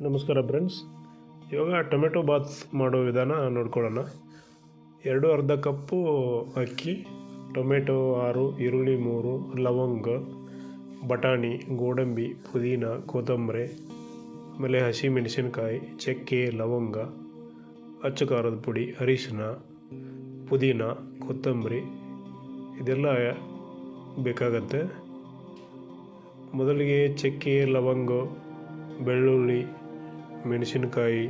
ನಮಸ್ಕಾರ ಫ್ರೆಂಡ್ಸ್ ಇವಾಗ ಟೊಮೆಟೊ ಬಾತ್ ಮಾಡೋ ವಿಧಾನ ನೋಡ್ಕೊಳ್ಳೋಣ. ಎರಡು ಅರ್ಧ ಕಪ್ಪು ಅಕ್ಕಿ, ಟೊಮೆಟೊ ಆರು, ಈರುಳ್ಳಿ ಮೂರು, ಲವಂಗ, ಬಟಾಣಿ, ಗೋಡಂಬಿ, ಪುದೀನ, ಕೊತ್ತಂಬರಿ, ಆಮೇಲೆ ಹಸಿ ಮೆಣಸಿನಕಾಯಿ ಚಕ್ಕೆ, ಲವಂಗ, ಅಚ್ಚು ಖಾರದ ಪುಡಿ, ಅರಿಶಿನ, ಪುದೀನ, ಕೊತ್ತಂಬರಿ, ಇದೆಲ್ಲ ಬೇಕಾಗತ್ತೆ. ಮೊದಲಿಗೆ ಚಕ್ಕೆ, ಲವಂಗ, ಬೆಳ್ಳುಳ್ಳಿ ಮೆಣಸಿನಕಾಯಿ,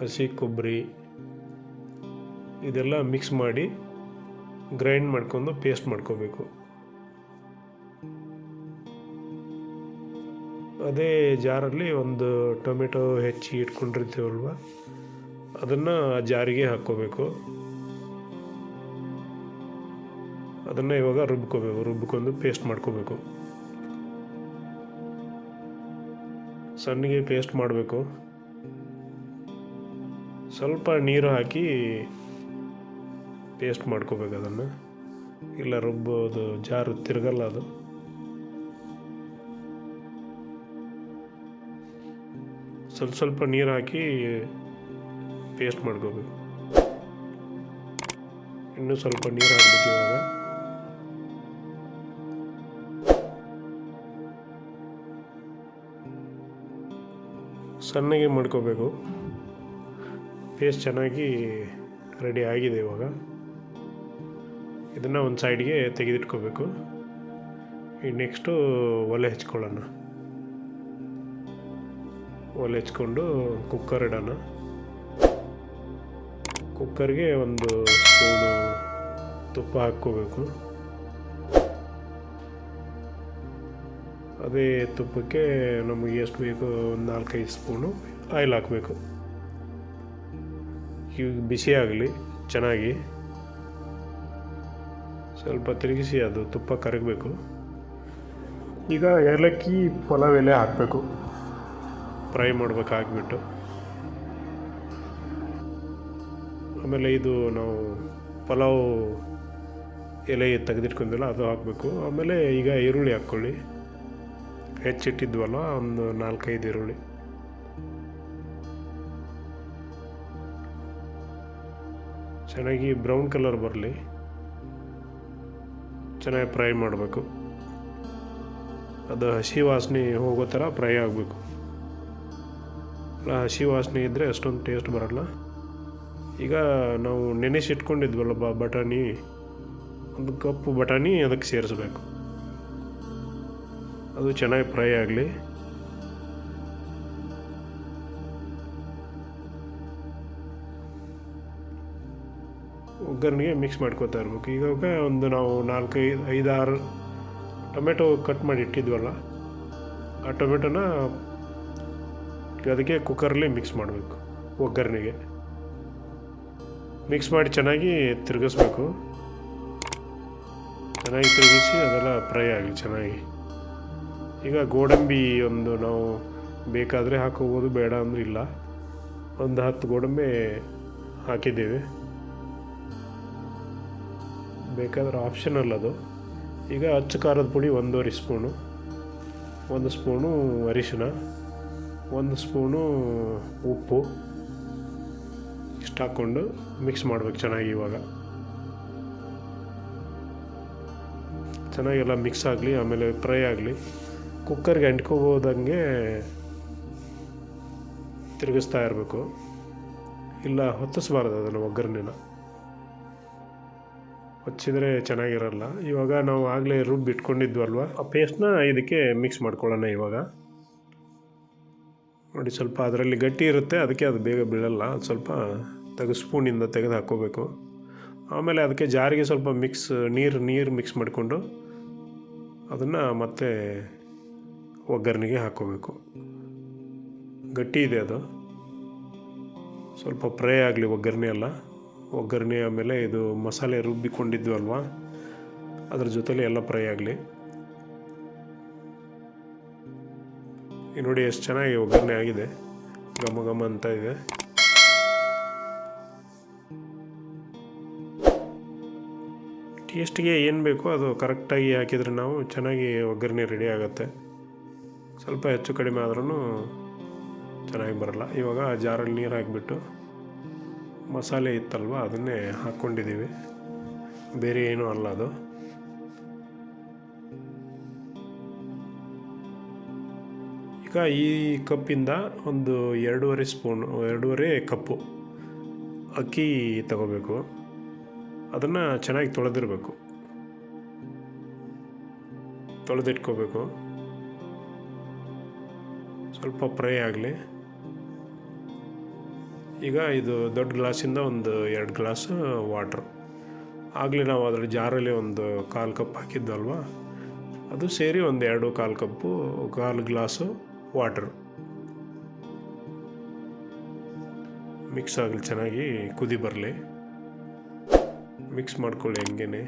ಹಸಿ ಕೊಬ್ಬರಿ ಇದೆಲ್ಲ ಮಿಕ್ಸ್ ಮಾಡಿ ಗ್ರೈಂಡ್ ಮಾಡ್ಕೊಂಡು ಪೇಸ್ಟ್ ಮಾಡ್ಕೋಬೇಕು. ಅದೇ ಜಾರಲ್ಲಿ ಒಂದು ಟೊಮೆಟೊ ಹೆಚ್ಚಿ ಇಟ್ಕೊಂಡಿರ್ತೀವಲ್ವ, ಅದನ್ನು ಆ ಜಾರಿಗೆ ಹಾಕ್ಕೋಬೇಕು. ಅದನ್ನು ಇವಾಗ ರುಬ್ಕೋಬೇಕು, ರುಬ್ಕೊಂಡು ಪೇಸ್ಟ್ ಮಾಡ್ಕೋಬೇಕು. ಸಣ್ಣಗೆ ಪೇಸ್ಟ್ ಮಾಡಬೇಕು. ಸ್ವಲ್ಪ ನೀರು ಹಾಕಿ ಪೇಸ್ಟ್ ಮಾಡ್ಕೋಬೇಕು ಅದನ್ನು. ಇಲ್ಲ ರುಬ್ಬೋದು, ಜಾರು ತಿರುಗಲ್ಲ ಅದು. ಸ್ವಲ್ಪ ಸ್ವಲ್ಪ ನೀರು ಹಾಕಿ ಪೇಸ್ಟ್ ಮಾಡ್ಕೋಬೇಕು. ಇನ್ನೂ ಸ್ವಲ್ಪ ನೀರು ಹಾಕ್ಬೇಕು ಇವಾಗ. ಸಣ್ಣಗೆ ಮಾಡ್ಕೋಬೇಕು. ಪೇಸ್ಟ್ ಚೆನ್ನಾಗಿ ರೆಡಿ ಆಗಿದೆ ಇವಾಗ. ಇದನ್ನು ಒಂದು ಸೈಡ್ಗೆ ತೆಗೆದಿಟ್ಕೋಬೇಕು. ಈಗ ನೆಕ್ಸ್ಟು ಒಲೆ ಹಚ್ಕೊಳ್ಳೋಣ. ಒಲೆ ಹಚ್ಕೊಂಡು ಕುಕ್ಕರ್ ಇಡೋಣ. ಕುಕ್ಕರ್ಗೆ ಒಂದು ಸ್ಪೂನು ತುಪ್ಪ ಹಾಕ್ಕೋಬೇಕು. ಅದೇ ತುಪ್ಪಕ್ಕೆ ನಮಗೆ ಎಷ್ಟು ಬೇಕು? ಒಂದು ನಾಲ್ಕೈದು ಸ್ಪೂನು ಆಯಿಲ್ ಹಾಕಬೇಕು. ಈಗ ಬಿಸಿ ಆಗಲಿ, ಚೆನ್ನಾಗಿ. ಸ್ವಲ್ಪ ತಿರುಗಿಸಿ ಅದು ತುಪ್ಪ ಕರಗಬೇಕು. ಈಗ ಏಲಕ್ಕಿ ಪಲಾವ್ ಎಲೆ ಹಾಕಬೇಕು. ಫ್ರೈ ಮಾಡ್ಬೇಕು ಹಾಕಿಬಿಟ್ಟು ಆಮೇಲೆ ಇದು ನಾವು ಪಲಾವ್ ಎಲೆ ತೆಗೆದಿಟ್ಕೊಂಡಿಲ್ಲ, ಅದು ಹಾಕಬೇಕು. ಆಮೇಲೆ ಈಗ ಈರುಳ್ಳಿ ಹಾಕ್ಕೊಳ್ಳಿ. ಹೆಚ್ಚಿಟ್ಟಿದ್ವಲ್ಲ, ಒಂದು ನಾಲ್ಕೈದು ಈರುಳ್ಳಿ. ಚೆನ್ನಾಗಿ ಬ್ರೌನ್ ಕಲರ್ ಬರಲಿ. ಚೆನ್ನಾಗಿ ಫ್ರೈ ಮಾಡಬೇಕು. ಅದು ಹಸಿ ವಾಸನೆ ಹೋಗೋ ಥರ ಫ್ರೈ ಆಗಬೇಕು. ಹಸಿ ವಾಸನೆ ಇದ್ದರೆ ಅಷ್ಟೊಂದು ಟೇಸ್ಟ್ ಬರಲ್ಲ. ಈಗ ನಾವು ನೆನೆಸಿಟ್ಕೊಂಡಿದ್ವಲ್ಲ ಬಟಾಣಿ, ಒಂದು ಕಪ್ಪು ಬಟಾಣಿ ಅದಕ್ಕೆ ಸೇರಿಸ್ಬೇಕು. ಅದು ಚೆನ್ನಾಗಿ ಫ್ರೈ ಆಗಲಿ. ಒಗ್ಗರಣೆಗೆ ಮಿಕ್ಸ್ ಮಾಡ್ಕೋತಾ ಇರ್ಬೇಕು. ಈಗ ಒಂದು ನಾವು ನಾಲ್ಕೈದು ಐದಾರು ಟೊಮೆಟೊ ಕಟ್ ಮಾಡಿ ಇಟ್ಟಿದ್ವಲ್ಲ, ಆ ಟೊಮೆಟೊನ ಅದಕ್ಕೆ ಕುಕ್ಕರಲ್ಲಿ ಮಿಕ್ಸ್ ಮಾಡಬೇಕು, ಒಗ್ಗರಣೆಗೆ. ಮಿಕ್ಸ್ ಮಾಡಿ ಚೆನ್ನಾಗಿ ತಿರುಗಿಸ್ಬೇಕು. ಚೆನ್ನಾಗಿ ತಿರುಗಿಸಿ ಅದೆಲ್ಲ ಫ್ರೈ ಆಗಲಿ ಚೆನ್ನಾಗಿ. ಈಗ ಗೋಡಂಬಿ ಒಂದು ನಾವು ಬೇಕಾದರೆ ಹಾಕೋಬೋದು, ಬೇಡ ಅಂದ್ರೆ ಇಲ್ಲ. ಒಂದು ಹತ್ತು ಗೋಡಂಬಿ ಹಾಕಿದ್ದೇವೆ. ಬೇಕಾದ್ರೆ ಆಪ್ಷನಲ್ ಅದು. ಈಗ ಅಚ್ಚು ಖಾರದ ಪುಡಿ ಒಂದೂವರೆ ಸ್ಪೂನು, ಒಂದು ಸ್ಪೂನು ಅರಿಶಿನ, ಒಂದು ಸ್ಪೂನು ಉಪ್ಪು ಇಷ್ಟು ಹಾಕ್ಕೊಂಡು ಮಿಕ್ಸ್ ಮಾಡ್ಬೇಕು ಚೆನ್ನಾಗಿ ಇವಾಗ. ಚೆನ್ನಾಗೆಲ್ಲ ಮಿಕ್ಸ್ ಆಗಲಿ, ಆಮೇಲೆ ಫ್ರೈ ಆಗಲಿ. ಕುಕ್ಕರ್ಗೆ ಅಂಟ್ಕೋಬೋದಂಗೆ ತಿರುಗಿಸ್ತಾ ಇರಬೇಕು. ಇಲ್ಲ, ಹೊತ್ತಿಸ್ಬಾರ್ದು ಅದನ್ನು ಒಗ್ಗರಣೆನ ಹೊಚ್ಚಿದ್ರೆ ಚೆನ್ನಾಗಿರಲ್ಲ. ಇವಾಗ ನಾವು ಆಗಲೇ ರುಬ್ಬಿ ಇಟ್ಕೊಂಡಿದ್ವಲ್ವ ಆ ಪೇಸ್ಟ್ನ ಇದಕ್ಕೆ ಮಿಕ್ಸ್ ಮಾಡ್ಕೊಳ್ಳೋಣ ಇವಾಗ. ನೋಡಿ, ಸ್ವಲ್ಪ ಅದರಲ್ಲಿ ಗಟ್ಟಿ ಇರುತ್ತೆ, ಅದಕ್ಕೆ ಅದು ಬೇಗ ಬೀಳಲ್ಲ. ಸ್ವಲ್ಪ ತೆಗೆದು ಸ್ಪೂನಿಂದ ತೆಗೆದು ಹಾಕ್ಕೋಬೇಕು. ಆಮೇಲೆ ಅದಕ್ಕೆ ಜಾರಿಗೆ ಸ್ವಲ್ಪ ಮಿಕ್ಸ್ ನೀರು ನೀರು ಮಿಕ್ಸ್ ಮಾಡಿಕೊಂಡು ಅದನ್ನು ಮತ್ತೆ ಒಗ್ಗರಣೆಗೆ ಹಾಕ್ಕೋಬೇಕು. ಗಟ್ಟಿ ಇದೆ ಅದು. ಸ್ವಲ್ಪ ಫ್ರೈ ಆಗಲಿ ಒಗ್ಗರಣೆ ಎಲ್ಲ. ಒಗ್ಗರಣೆ ಆಮೇಲೆ ಇದು ಮಸಾಲೆ ರುಬ್ಬಿಕೊಂಡಿದ್ವಲ್ವ ಅದ್ರ ಜೊತೆಲಿ ಎಲ್ಲ ಫ್ರೈ ಆಗಲಿ. ಈ ನೋಡಿ ಎಷ್ಟು ಚೆನ್ನಾಗಿ ಒಗ್ಗರಣೆ ಆಗಿದೆ. ಘಮ ಘಮ ಅಂತ ಇದೆ. ಟೇಸ್ಟ್ಗೆ ಏನು ಬೇಕೋ ಅದು ಕರೆಕ್ಟಾಗಿ ಹಾಕಿದರೆ ನಾವು ಚೆನ್ನಾಗಿ ಒಗ್ಗರಣೆ ರೆಡಿ ಆಗುತ್ತೆ. ಸ್ವಲ್ಪ ಹೆಚ್ಚು ಕಡಿಮೆ ಆದ್ರೂ ಚೆನ್ನಾಗಿ ಬರಲ್ಲ. ಇವಾಗ ಜಾರಲ್ಲಿ ನೀರು ಹಾಕಿಬಿಟ್ಟು ಮಸಾಲೆ ಇತ್ತಲ್ವ, ಅದನ್ನೇ ಹಾಕ್ಕೊಂಡಿದ್ದೀವಿ ಬೇರೆ ಏನೂ ಅಲ್ಲ ಅದು. ಈಗ ಈ ಕಪ್ಪಿಂದ ಒಂದು ಎರಡೂವರೆ ಸ್ಪೂನ್, ಎರಡೂವರೆ ಕಪ್ಪು ಅಕ್ಕಿ ತಗೋಬೇಕು. ಅದನ್ನು ಚೆನ್ನಾಗಿ ತೊಳೆದಿರಬೇಕು. ತೊಳೆದಿಟ್ಕೋಬೇಕು. ಸ್ವಲ್ಪ ಫ್ರೈ ಆಗಲಿ. ಈಗ ಇದು ದೊಡ್ಡ ಗ್ಲಾಸಿಂದ ಒಂದು ಎರಡು ಗ್ಲಾಸ್ ವಾಟ್ರ್. ಆಗಲಿ ನಾವು ಅದರ ಜಾರಲ್ಲಿ ಒಂದು ಕಾಲು ಕಪ್ ಹಾಕಿದ್ದಲ್ವ? ಅದು ಸೇರಿ ಒಂದು ಎರಡು ಕಾಲು ಕಪ್ಪು, ಕಾಲು ಗ್ಲಾಸು ವಾಟ್ರ್. ಮಿಕ್ಸ್ ಆಗಲಿ ಚೆನ್ನಾಗಿ ಕುದಿ ಬರಲಿ. ಮಿಕ್ಸ್ ಮಾಡ್ಕೊಳ್ಳಿ ಹಂಗೇನೆ.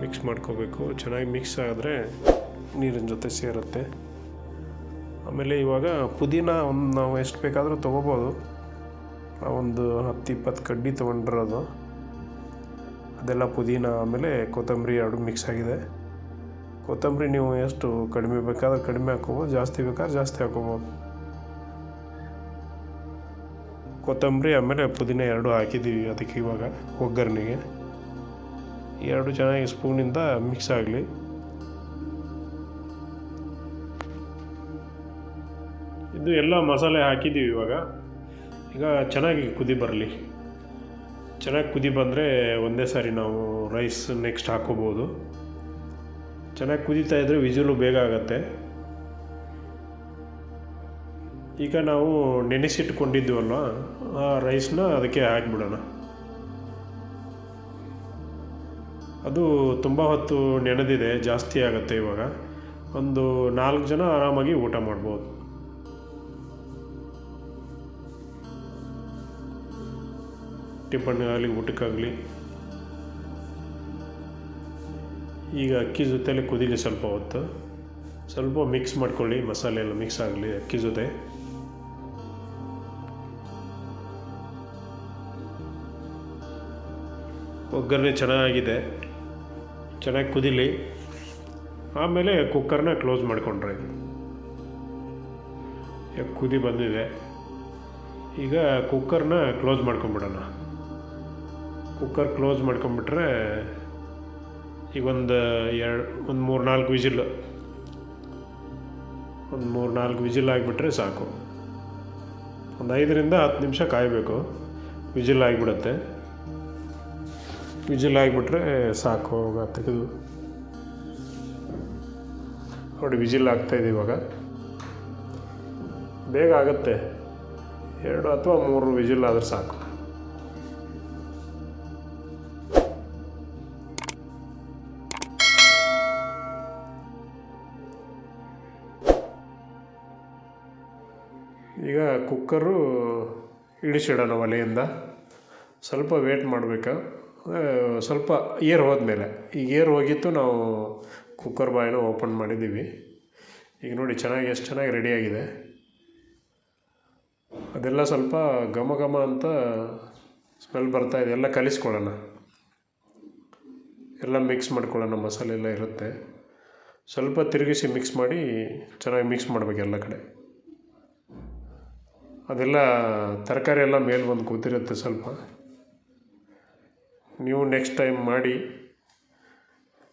ಮಿಕ್ಸ್ ಮಾಡ್ಕೋಬೇಕು. ಚೆನ್ನಾಗಿ ಮಿಕ್ಸ್ ಆದರೆ ನೀರಿನ ಜೊತೆ ಸೇರುತ್ತೆ. ಆಮೇಲೆ ಇವಾಗ ಪುದೀನ ಒಂದು ನಾವು ಎಷ್ಟು ಬೇಕಾದರೂ ತೊಗೋಬೋದು. ಒಂದು ಹತ್ತು ಇಪ್ಪತ್ತು ಕಡ್ಡಿ ತೊಗೊಂಡಿರೋದು. ಅದೆಲ್ಲ ಪುದೀನ ಆಮೇಲೆ ಕೊತ್ತಂಬರಿ ಎರಡು ಮಿಕ್ಸ್ ಆಗಿದೆ. ಕೊತ್ತಂಬರಿ ನೀವು ಎಷ್ಟು ಕಡಿಮೆ ಬೇಕಾದ್ರೆ ಕಡಿಮೆ ಹಾಕೋಬೋದು ಜಾಸ್ತಿ ಬೇಕಾದ್ರೆ ಜಾಸ್ತಿ ಹಾಕೋಬೋದು ಕೊತ್ತಂಬರಿ ಆಮೇಲೆ ಪುದೀನ ಎರಡು ಹಾಕಿದ್ದೀವಿ ಅದಕ್ಕೆ ಇವಾಗ ಒಗ್ಗರಣೆಗೆ. ಎರಡು ಚೆನ್ನಾಗಿ ಸ್ಪೂನಿಂದ ಮಿಕ್ಸ್ ಆಗಲಿ. ಇದು ಎಲ್ಲ ಮಸಾಲೆ ಹಾಕಿದ್ದೀವಿ ಇವಾಗ. ಈಗ ಚೆನ್ನಾಗಿ ಕುದಿ ಬರಲಿ. ಚೆನ್ನಾಗಿ ಕುದಿ ಬಂದರೆ ಒಂದೇ ಸಾರಿ ನಾವು ರೈಸ್ ನೆಕ್ಸ್ಟ್ ಹಾಕೋಬೋದು. ಚೆನ್ನಾಗಿ ಕುದೀತಾ ಇದ್ದರೆ ವಿಜುಲು ಬೇಗ ಆಗುತ್ತೆ. ಈಗ ನಾವು ನೆನೆಸಿಟ್ಕೊಂಡಿದ್ದೀವಲ್ಲ ಆ ರೈಸ್ನ ಅದಕ್ಕೆ ಹಾಕಿಬಿಡೋಣ. ಅದು ತುಂಬ ಹೊತ್ತು ನೆನೆದಿದೆ, ಜಾಸ್ತಿ ಆಗುತ್ತೆ ಇವಾಗ. ಒಂದು ನಾಲ್ಕು ಜನ ಆರಾಮಾಗಿ ಊಟ ಮಾಡ್ಬೋದು. ಟಿಫನ್ಗಾಗಲಿ ಊಟಕ್ಕಾಗಲಿ. ಈಗ ಅಕ್ಕಿ ಜೊತೆಯಲ್ಲಿ ಕುದೀಲಿ ಸ್ವಲ್ಪ ಹೊತ್ತು. ಸ್ವಲ್ಪ ಮಿಕ್ಸ್ ಮಾಡ್ಕೊಳ್ಳಿ, ಮಸಾಲೆ ಎಲ್ಲ ಮಿಕ್ಸ್ ಆಗಲಿ ಅಕ್ಕಿ ಜೊತೆ. ಒಗ್ಗರಣೆ ಚೆನ್ನಾಗಿದೆ. ಚೆನ್ನಾಗಿ ಕುದೀಲಿ. ಆಮೇಲೆ ಕುಕ್ಕರ್ನ ಕ್ಲೋಸ್ ಮಾಡಿಕೊಂಡ್ರೆ. ಕುದಿ ಬಂದಿದೆ. ಈಗ ಕುಕ್ಕರ್ನ ಕ್ಲೋಸ್ ಮಾಡ್ಕೊಂಬಿಡೋಣ. ಕುಕ್ಕರ್ ಕ್ಲೋಸ್ ಮಾಡ್ಕೊಂಬಿಟ್ರೆ ಈಗ ಒಂದು ಎರಡು, ಒಂದು ಮೂರು ನಾಲ್ಕು ವಿಜಿಲ್. ಒಂದು ಮೂರು ನಾಲ್ಕು ವಿಜಿಲ್ ಆಗಿಬಿಟ್ರೆ ಸಾಕು. ಒಂದು ಐದರಿಂದ ಹತ್ತು ನಿಮಿಷ ಕಾಯಬೇಕು. ವಿಜಿಲ್ ಆಗಿಬಿಡುತ್ತೆ. ವಿಜಿಲ್ ಆಗಿಬಿಟ್ರೆ ಸಾಕು ಇವಾಗ ತೆಗೆದು ನೋಡಿ, ವಿಜಿಲ್ ಆಗ್ತಾಯಿದೆ ಇವಾಗ. ಬೇಗ ಆಗುತ್ತೆ. ಎರಡು ಅಥವಾ ಮೂರು ವಿಜಿಲ್ ಆದರೆ ಸಾಕು. ಈಗ ಕುಕ್ಕರು ಇಳಿಸಿಡೋಣ ಒಲೆಯಿಂದ. ಸ್ವಲ್ಪ ವೇಟ್ ಮಾಡಬೇಕಾ. ಸ್ವಲ್ಪ ಏರ್ ಹೋದ್ಮೇಲೆ. ಈಗ ಏರ್ ಹೋಗಿತ್ತು, ನಾವು ಕುಕ್ಕರ್ ಬಾಯಿನ ಓಪನ್ ಮಾಡಿದ್ದೀವಿ. ಈಗ ನೋಡಿ, ಚೆನ್ನಾಗಿ, ಎಷ್ಟು ಚೆನ್ನಾಗಿ ರೆಡಿಯಾಗಿದೆ ಅದೆಲ್ಲ ಸ್ವಲ್ಪ ಘಮ ಘಮ ಅಂತ ಸ್ಮೆಲ್ ಬರ್ತಾ ಇದೆ. ಎಲ್ಲ ಕಲಿಸ್ಕೊಳ್ಳೋಣ. ಎಲ್ಲ ಮಿಕ್ಸ್ ಮಾಡ್ಕೊಳ್ಳೋಣ. ಮಸಾಲೆ ಎಲ್ಲ ಇರುತ್ತೆ. ಸ್ವಲ್ಪ ತಿರುಗಿಸಿ ಮಿಕ್ಸ್ ಮಾಡಿ ಚೆನ್ನಾಗಿ ಮಿಕ್ಸ್ ಮಾಡ್ಬೇಕು ಎಲ್ಲ ಕಡೆ. ಅದೆಲ್ಲ ತರಕಾರಿ ಎಲ್ಲ ಮೇಲೆ ಬಂದು ಕೂತಿರುತ್ತೆ ಸ್ವಲ್ಪ. ನೀವು ನೆಕ್ಸ್ಟ್ ಟೈಮ್ ಮಾಡಿ,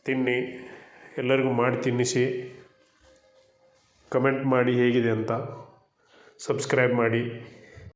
ತಿನ್ನಿ, ಎಲ್ಲರಿಗೂ ಮಾಡಿ ತಿನ್ನಿಸಿ. ಕಮೆಂಟ್ ಮಾಡಿ ಹೇಗಿದೆ ಅಂತ ಸಬ್ಸ್ಕ್ರೈಬ್ ಮಾಡಿ.